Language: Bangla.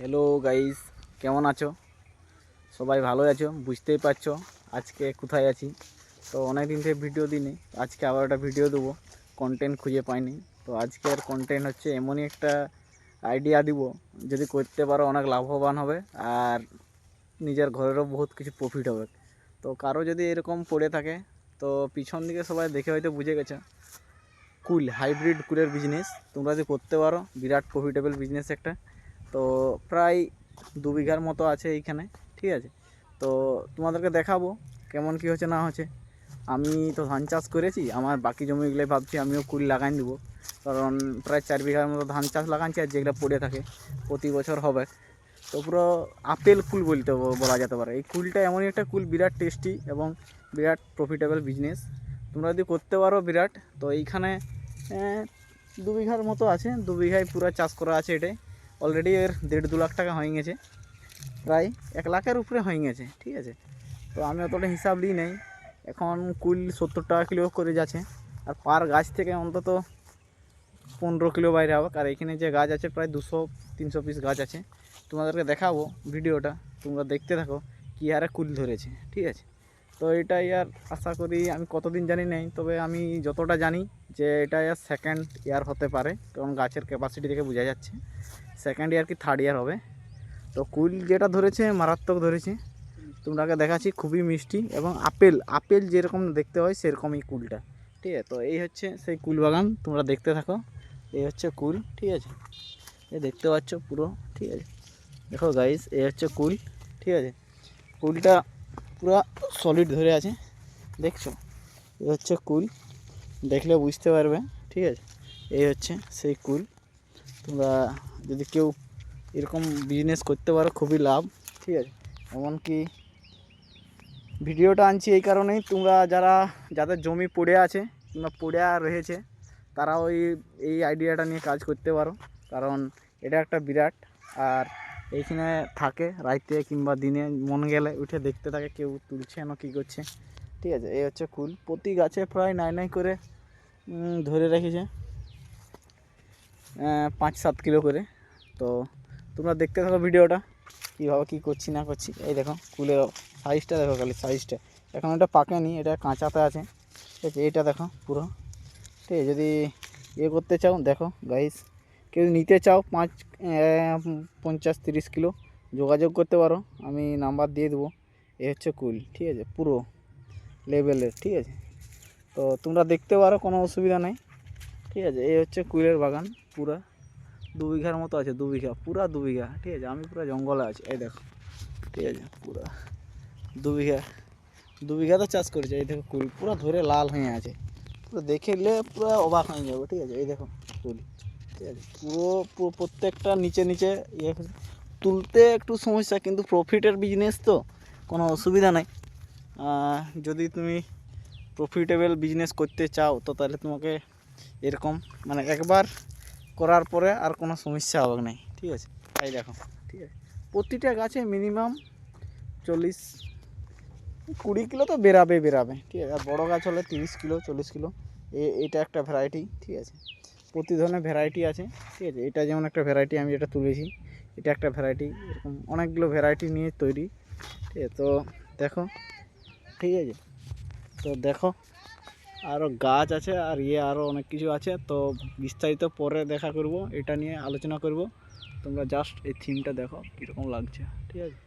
হ্যালো গাইস কেমন আছো? সবাই ভালো আছো? বুঝতেই পারছ আজকে কোথায় আছি? তো অনেক দিন থেকে ভিডিও দিইনি। আজকে আবার একটা ভিডিও দেবো। কন্টেন্ট খুঁজে পাইনি। তো আজকের কন্টেন্ট হচ্ছে এমনই একটা আইডিয়া দিব। যদি করতে পারো, অনেক লাভবান হবে আর নিজের ঘরেরও বহুত কিছু প্রফিট হবে। তো কারও যদি এরকম পড়ে থাকে, তো পিছন দিকে সবাই দেখে হয়তো বুঝে গেছে। কুল হাইব্রিড কুলের বিজনেস তোমরা যদি করতে পারো, বিরাট প্রফিটেবল বিজনেস একটা। তো প্রায় দু বিঘার মতো আছে এইখানে, ঠিক আছে? তো তোমাদেরকে দেখাবো কেমন কি হচ্ছে না হচ্ছে। আমি তো ধান চাষ করেছি, আমার বাকি জমিগুলোই ভাবছি আমিও কুল লাগাই দেবো কারণ প্রায় চার বিঘার মতো ধান চাষ লাগাচ্ছি আর যেগুলো পড়ে থাকে, প্রতি বছর হবে। তো পুরো আপেল কুল বলতে বলা যেতে পারে। এই কুলটা এমনই একটা কুল, বিরাট টেস্টি এবং বিরাট প্রফিটেবল বিজনেস তোমরা যদি করতে পারো বিরাট, তো এইখানে দু বিঘার মতো আছে, দু বিঘায় পুরো চাষ করা আছে এটাই। অলরেডি এর দেড় দু লাখ টাকা হয়ে গেছে। প্রায় এক লাখের উপরে হয়ে গেছে, ঠিক আছে? তো আমি অতটা হিসাব দিই নাই। এখন কুল সত্তর টাকা কিলো করে যাচ্ছে। আর পার গাছ থেকে অন্তত পনেরো কিলো বাইরে হবে। আর এখানে যে গাছ আছে, প্রায় দুশো, তিনশো পিস গাছ আছে। তোমাদেরকে দেখাবো ভিডিওটা। তোমরা দেখতে থাকো কী হারে কুল ধরেছে, ঠিক আছে? তো এটাই আর আশা করি আমি কতদিন জানি নাই। তবে আমি যতটা জানি যে এটা সেকেন্ড ইয়ার হতে পারে কারণ গাছের ক্যাপাসিটি দেখে বোঝা যাচ্ছে। সেকেন্ড ইয়ার কি থার্ড ইয়ার হবে? তো কুল যেটা ধরেছে, মারাত্মক ধরেছে। তোমরাকে দেখাচ্ছি, খুবই মিষ্টি এবং আপেল আপেল যেরকম দেখতে হয়, সেরকমই কুলটা ঠিক আছে? তো এই হচ্ছে সেই কুল বাগান, তোমরা দেখতে থাকো। এই হচ্ছে কুল ঠিক আছে? এ দেখতে পাচ্ছ পুরো, ঠিক আছে? দেখো গাইস এই হচ্ছে কুল ঠিক আছে? কুলটা পুরো সলিড ধরে আছে, দেখছ? এই হচ্ছে কুল দেখলে বুঝতে পারবে, ঠিক আছে? এই হচ্ছে সেই কুল। তোমরা যদি কেউ এরকম বিজনেস করতে পারো, খুবই লাভ, ঠিক আছে? এমনকি ভিডিওটা আনছি এই কারণেই, তোমরা যারা, যাদের জমি পড়ে আছে, কিংবা পড়ে রয়েছে, তারা ওই, এই আইডিয়াটা নিয়ে কাজ করতে পারো। কারণ এটা একটা বিরাট, আর এইখানে থাকে রাইতে কিংবা দিনে, মন গেলে উঠে দেখতে থাকে কেউ তুলছে না কী করছে, ঠিক আছে? এই হচ্ছে কুল। প্রতি গাছে প্রায় নাই নাই করে ধরে রেখেছে পাঁচ সাত কিলো করে। তো তোমরা দেখতে থাকো ভিডিওটা কীভাবে কী করছি, না করছি। এই দেখো, কুলের সাইজটা দেখো খালি সাইজটা এখন এটা পাকেনি এটা কাঁচাতে আছে। ঠিক আছে এটা দেখো পুরো। ঠিক আছে যদি ইয়ে করতে চাও, দেখো গাইস কেউ নিতে চাও, পাঁচ পঞ্চাশ তিরিশ কিলো, যোগাযোগ করতে পারো। আমি নাম্বার দিয়ে দেবো। এ হচ্ছে কুল, ঠিক আছে, পুরো লেভেলের ঠিক আছে। তো তোমরা দেখতে পারো কোনো অসুবিধা নেই। ঠিক আছে, এই হচ্ছে কুলের বাগান, পুরা দু বিঘার মতো আছে, দু বিঘা, পুরা দু বিঘা, ঠিক আছে, আমি পুরো জঙ্গলে আছি, এই দেখো, ঠিক আছে, পুরা দু বিঘা দু বিঘা তো চাষ করেছে, এই দেখো কুল, পুরো ধরে লাল হয়ে আছে, পুরো দেখলে পুরো অবাক হয়ে যাবে, ঠিক আছে, এই দেখো কুল, ঠিক আছে, পুরো পুরো প্রত্যেকটা নিচে নিচে ইয়ে তুলতে একটু সমস্যা, কিন্তু প্রফিটের বিজনেস তো, কোনো অসুবিধা নাই যদি তুমি প্রফিটেবল বিজনেস করতে চাও, তো তাহলে তোমাকে এরকম মানে একবার করার পরে আর কোনো সমস্যা হবে না, ঠিক আছে? তাই দেখো, ঠিক আছে? প্রতিটা গাছে মিনিমাম চল্লিশ, কুড়ি কিলো তো বেরাবে বেরাবে ঠিক আছে? আর বড়ো গাছ হলে তিরিশ কিলো, চল্লিশ কিলো এটা একটা ভ্যারাইটি ঠিক আছে? প্রতি ধরনের ভ্যারাইটি আছে, ঠিক আছে? এটা যেমন একটা ভ্যারাইটি আমি যেটা তুলেছি, এটা একটা ভ্যারাইটি এরকম অনেকগুলো ভ্যারাইটি নিয়ে তৈরি, ঠিক আছে? তো দেখো, ঠিক আছে? তো দেখো আরও গাছ আছে আর ইয়ে আরও অনেক কিছু আছে। তো বিস্তারিত পরে দেখা করব, এটা নিয়ে আলোচনা করব। তোমরা জাস্ট এই থিমটা দেখো, কীরকম লাগছে, ঠিক আছে?